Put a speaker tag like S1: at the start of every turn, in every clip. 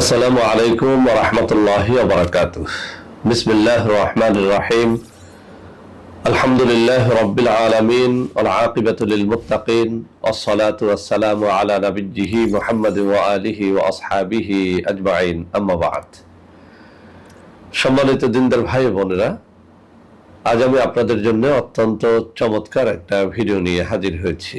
S1: আসসালামু আলাইকুম রহমতুল্লাহ বরকাত বিসমিল্লাহ রহমান রাহিম। আলহামদুলিল্লাহ রবিল আলমিন আলআকিবতুলমতাকিন আসসালাতু আসসালামু আলা নবীজিহি মোহাম্মদ আলিহি ও আসহাবিহি আজমাইন। আম্মাবাদ সম্মানিত দিনদার ভাই বোনেরা, আজ আমি আপনাদের জন্য অত্যন্ত চমৎকার একটা ভিডিও নিয়ে হাজির হয়েছি।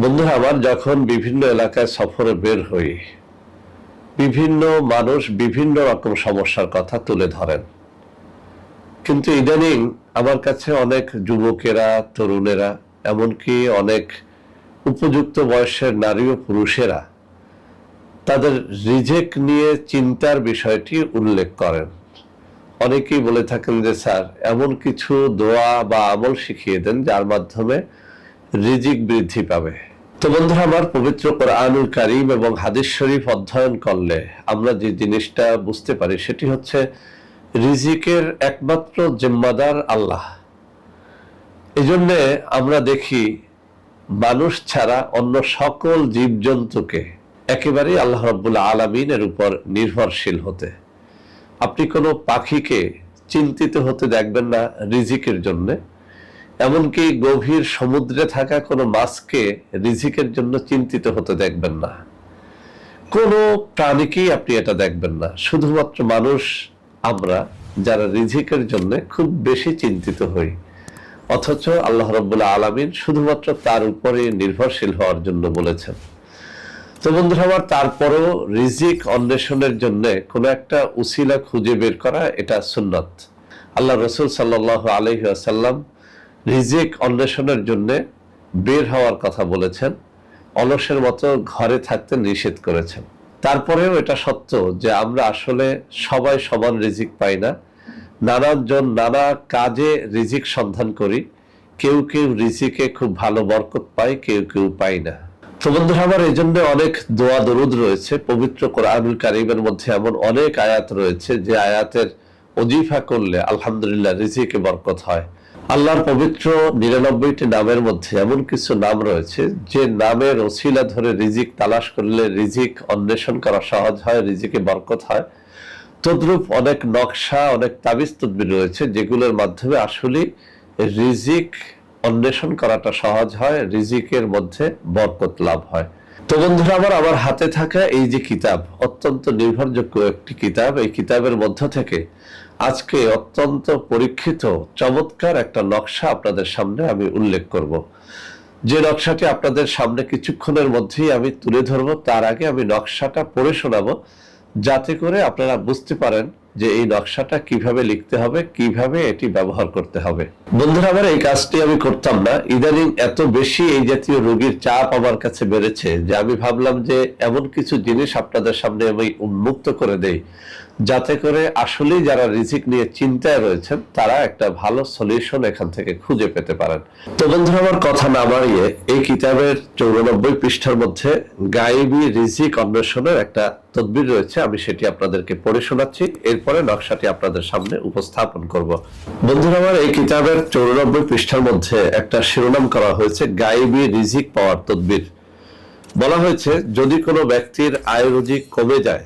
S1: বন্ধুরা আমার যখন বিভিন্ন এলাকায় সফরে বের হই, বিভিন্ন মানুষ বিভিন্ন রকম সমস্যার কথা তুলে ধরেন। কিন্তু ইদানিং আমার কাছে অনেক যুবকেরা, তরুণেরা, এমনকি অনেক উপযুক্ত বয়সের নারী ও পুরুষেরা তাদের রিজেক নিয়ে চিন্তার বিষয়টি উল্লেখ করেন। অনেকেই বলে থাকেন যে, স্যার, এমন কিছু দোয়া বা আমল শিখিয়ে দেন যার মাধ্যমে রিজিক বৃদ্ধি পাবে। তো বন্ধুরা, আমার পবিত্র কোরআনুল কারিম এবং হাদিস শরীফ অধ্যয়ন করলে আমরা যে জিনিসটা বুঝতে পারি, সেটি হচ্ছে রিজিকের একমাত্র জিম্মাদার আল্লাহ। এই জন্যে আমরা দেখি, মানুষ ছাড়া অন্য সকল জীবজন্তুকে একেবারেই আল্লাহ রব্বুল আলমিনের উপর নির্ভরশীল হতে। আপনি কোনো পাখিকে চিন্তিত হতে দেখবেন না রিজিকের জন্যে। এমনকি গভীর সমুদ্রে থাকা কোনো মাছকে রিজিকের জন্য চিন্তিত হতে দেখবেন না। কোনো প্রাণীকেই আপনি এটা দেখবেন না। শুধুমাত্র মানুষ, আমরা, যারা রিজিকের জন্য খুব বেশি চিন্তিত হই। অথচ আল্লাহ রব্বুল্লাহ আলমিন শুধুমাত্র তার উপরে নির্ভরশীল হওয়ার জন্য বলেছেন। তো বন্ধুরা, আমার তারপরও রিজিক অন্বেষণের জন্য কোনো একটা উসিলা খুঁজে বের করা এটা সুন্নত। আল্লাহ রসুল সাল্লাহ আলহি আসাল্লাম রিজিক অন্বেষণের জন্য বের হওয়ার কথা বলেছেন। অলসের মতো ঘরে থাকতে নিষেধ করেছেন। তারপরেও এটা সত্য যে আমরা আসলে সবাই সমান রিজিক পাই না। নানানজন নানা কাজে রিজিক সন্ধান করি। কেউ কেউ রিজিকে খুব ভালো বরকত পায়, কেউ কেউ পাই না। তো বন্ধুরা, আমার এই জন্য অনেক দোয়া দরুদ রয়েছে। পবিত্র কোরআনুল কারিমের মধ্যে এমন অনেক আয়াত রয়েছে যে আয়াতের অজিফা করলে আলহামদুলিল্লাহ রিজিকে বরকত হয়। আল্লাহর পবিত্র নিরানব্বইটি নামের মধ্যে এমন কিছু নাম রয়েছে, যে নামের ওসিলা ধরে রিজিক তালাশ করলে রিজিক অন্বেষণ করা সহজ হয়, রিজিকে বরকত হয়। তদ্রূপ অনেক নকশা, অনেক তাবিজ তদ্বির রয়েছে, যেগুলোর মাধ্যমে আসলে রিজিক অন্বেষণ করাটা সহজ হয়, রিজিকের মধ্যে বরকত লাভ হয়। তো বন্ধুরা, আমার আমার হাতে থাকা এই যে কিতাব, অত্যন্ত নির্ভরযোগ্য একটি কিতাব। এই কিতাবের মধ্য থেকে আজকে অত্যন্ত পরীক্ষিত, চমৎকার একটা নকশা আপনাদের সামনে আমি উল্লেখ করব। যে নকশাটি আপনাদের সামনে কিছুক্ষণের মধ্যেই আমি তুলে ধরব, তার আগে আমি নকশাটা পড়ে শোনাবো, যাতে করে আপনারা বুঝতে পারেন যে এই নকশাটা কীভাবে লিখতে হবে, কীভাবে এটি ব্যবহার করতে হবে। বন্ধুরা, আমার এই কাজটি আমি করতাম না। ইদানিং এত বেশি এই জাতীয় রোগীর চাপ আমার কাছে বেড়েছে যে আমি ভাবলাম যে এমন কিছু জিনিস আপনাদের সামনে আমি উন্মুক্ত করে দেই। যাতে করে আসলেই যারা রিজিক নিয়ে চিন্তায় রয়েছেন, তারা একটা ভালো সলিউশন এখান থেকে খুঁজে পেতে পারেন। তো বন্ধুরা, আমার কথা না বাড়িয়ে এই কিতাবের চৌরানব্বই পৃষ্ঠার মধ্যে গায়েবী রিজিক অন্বেষণের একটা তদবির রয়েছে, আমি সেটি আপনাদেরকে পড়ে শোনাচ্ছি। এরপরে নকশাটি আপনাদের সামনে উপস্থাপন করব। বন্ধুরা, আমার এই কিতাবের চৌরানব্বই পৃষ্ঠার মধ্যে একটা শিরোনাম করা হয়েছে, গায়েবী রিজিক পাওয়ার তদবির। বলা হয়েছে, যদি কোনো ব্যক্তির আয় কমে যায়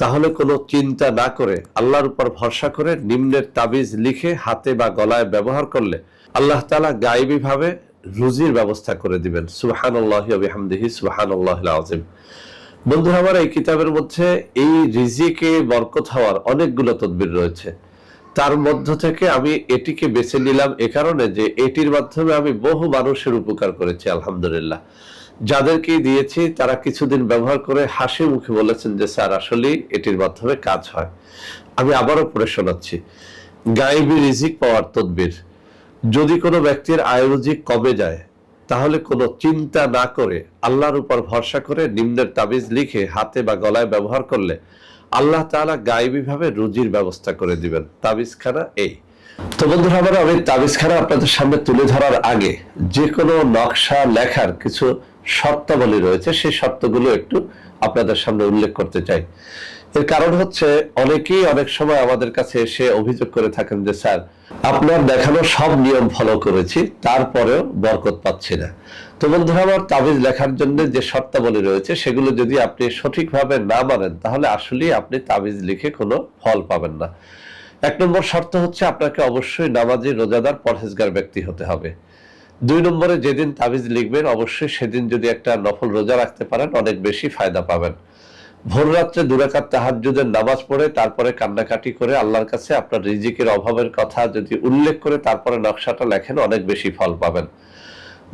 S1: তাহলে কোনো চিন্তা না করে আল্লাহর উপর ভরসা করে নিম্নের তাবিজ লিখে হাতে বা গলায় ব্যবহার করলে আল্লাহ তালা গাইবী ভাবে রুজির ব্যবস্থা করে দিবেন। সুবাহান আল্লাহ আজিম বন্ধুরা, আমার এই কিতাবের মধ্যে এই রিজিকে বরকত হওয়ার অনেকগুলো তদবির রয়েছে। তার মধ্য থেকে আমি এটিকে বেছে নিলাম এ কারণে যে এটির মাধ্যমে আমি বহু মানুষের উপকার করেছি, আলহামদুলিল্লাহ। যাদেরকে দিয়েছি, তারা কিছুদিন ব্যবহার করে হাসি মুখে বলেছেন যে, স্যার আসলে এটির মাধ্যমে কাজ হয়। আমি আবারও পড়ে শোনাচ্ছি। গাইবি রিজিক পাওয়ার তদবির। যদি কোনো ব্যক্তির আয়ুর্জিক কমে যায়, তাহলে কোনো চিন্তা না করে আল্লাহর উপর ভরসা করে নিম্নের তাবিজ লিখে হাতে বা গলায় ব্যবহার করলে আল্লাহ তাআলা গায়েবীভাবে রুজির ব্যবস্থা করে দিবেন। তাবিজখানা এই। তো বন্ধুরা আমার আমি তাবিজখানা আপনাদের সামনে তুলে ধরার আগে যে কোনো নকশা, লেখার কিছু শর্তাবলী রয়েছে, সেই শর্তগুলো একটু আপনাদের সামনে উল্লেখ করতে চাই। এর কারণ হচ্ছে, অনেকেই অনেক সময় আমাদের কাছে এসে অভিযোগ করে থাকেন যে, স্যার, আপনার দেখানো সব নিয়ম ফলো করেছি, তারপরেও বরকত পাচ্ছি না। তো বন্ধুরা, আমার তাবিজ লেখার জন্য যে শর্তাবলী রয়েছে, সেগুলো যদি আপনি সঠিকভাবে না মানেন, তাহলে আসলেই আপনি তাবিজ লিখে কোনো ফল পাবেন না। এক নম্বর শর্ত হচ্ছে, আপনাকে অবশ্যই নামাজি রোজাদার পরহেজগার ব্যক্তি হতে হবে। দুই নম্বরে যেদিন তাবিজ লিখবেন, অবশ্যই সেদিন যদি একটা নফল রোজা রাখতে পারেন, অনেক বেশি ফায়দা পাবেন। ভোর রাত্রে দুরাকাত তাহাজ্জুদের নামাজ পড়ে, তারপরে কান্নাকাটি করে আল্লাহর কাছে আপনার রিজিকের অভাবের কথা যদি উল্লেখ করে তারপরে নকশাটা লেখেন, অনেক বেশি ফল পাবেন।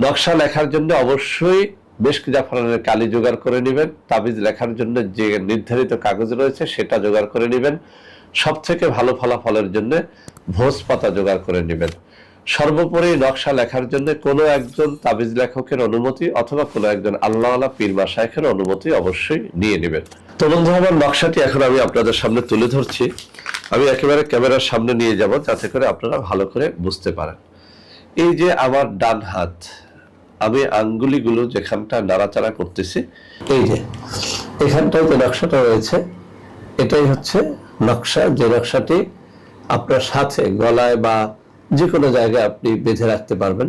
S1: নকশা লেখার জন্য অবশ্যই বেশ জাফরানের কালি জোগাড় করে নেবেন। তাবিজ লেখার জন্য যে নির্ধারিত কাগজ রয়েছে, সেটা জোগাড় করে নেবেন। সব থেকে ভালো ফলাফলের জন্য ভোজ পাতা জোগাড় করে নেবেন। সর্বোপরি নকশা লেখার জন্য কোনো একজন তাবিজ লেখকের অনুমতি অথবা কোনো একজন আল্লাহ পীর মাসায়েখের অনুমতি অবশ্যই নিয়ে নেবেন। তো বন্ধু, আমার নকশাটি এখন আমি আপনাদের সামনে তুলে ধরছি। আমি একেবারে ক্যামেরার সামনে নিয়ে যাব যাতে করে আপনারা ভালো করে বুঝতে পারেন। এই যে আমার ডান হাত, আমি আঙ্গুলিগুলো যেখানটা নাড়াচাড়া করতেছি, এই যে এখানটায় যে নকশাটা রয়েছে, এটাই হচ্ছে নকশা। যে নকশাটি আপনার সাথে গলায় বা যে কোনো জায়গায় আপনি বেঁধে রাখতে পারবেন।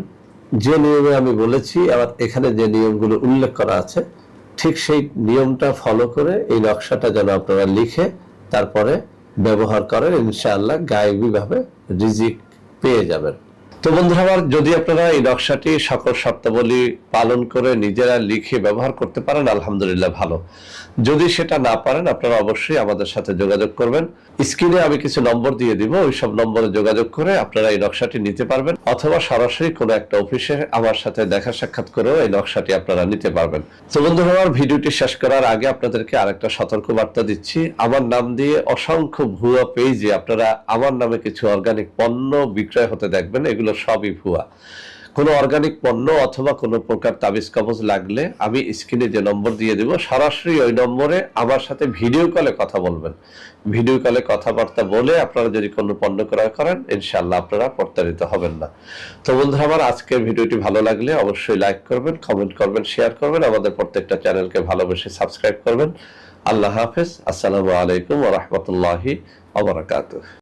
S1: যে নিয়মে আমি বলেছি, আবার এখানে যে নিয়মগুলো উল্লেখ করা আছে, ঠিক সেই নিয়মটা ফলো করে এই নকশাটা যেন আপনারা লিখে তারপরে ব্যবহার করেন, ইনশাআল্লাহ গায়েবীভাবে রিজিক পেয়ে যাবেন। তো বন্ধুরা আমার, যদি আপনারা এই নকশাটি সকল শর্তাবলী পালন করে নিজেরা লিখে ব্যবহার করতে পারেন, আলহামদুলিল্লাহ ভালো। যদি সেটা না পারেন, আপনারা অবশ্যই আমাদের সাথে যোগাযোগ করবেন। স্ক্রিনে আমি কিছু নম্বর দিয়ে দিব ওই সব নম্বরে যোগাযোগ করে আপনারা এই নকশাটি নিতে পারবেন, অথবা সরাসরি কোনো একটা অফিসে আমার সাথে দেখা সাক্ষাৎ করেও এই নকশাটি আপনারা নিতে পারবেন। তো বন্ধুরা আমার, ভিডিওটি শেষ করার আগে আপনাদেরকে আরেকটা সতর্ক বার্তা দিচ্ছি। আমার নাম দিয়ে অসংখ্য ভুয়া পেজে আপনারা আমার নামে কিছু অর্গানিক পণ্য বিক্রয় হতে দেখবেন, এগুলো সবই ভুয়া। কোনো অর্গানিক পণ্য অথবা কোনো প্রকার তাবিজ কবজ লাগলে আমি স্ক্রিনে যে নম্বর দিয়ে দেব, সরাসরি ওই নম্বরে আমার সাথে ভিডিও কলে কথা বলবেন। ভিডিও কলে কথাবার্তা বলে আপনারা যদি কোনো পণ্য ক্রয় করেন ইনশাল্লাহ আপনারা প্রতারিত হবেন না। তো বন্ধুরা, আমার আজকের ভিডিওটি ভালো লাগলে অবশ্যই লাইক করবেন কমেন্ট করবেন শেয়ার করবেন, আমাদের প্রত্যেকটা চ্যানেলকে ভালোবেসে সাবস্ক্রাইব করবেন। আল্লাহ হাফেজ, আসসালামু আলাইকুম ওয়া রাহমাতুল্লাহি ওয়া বারাকাতুহু।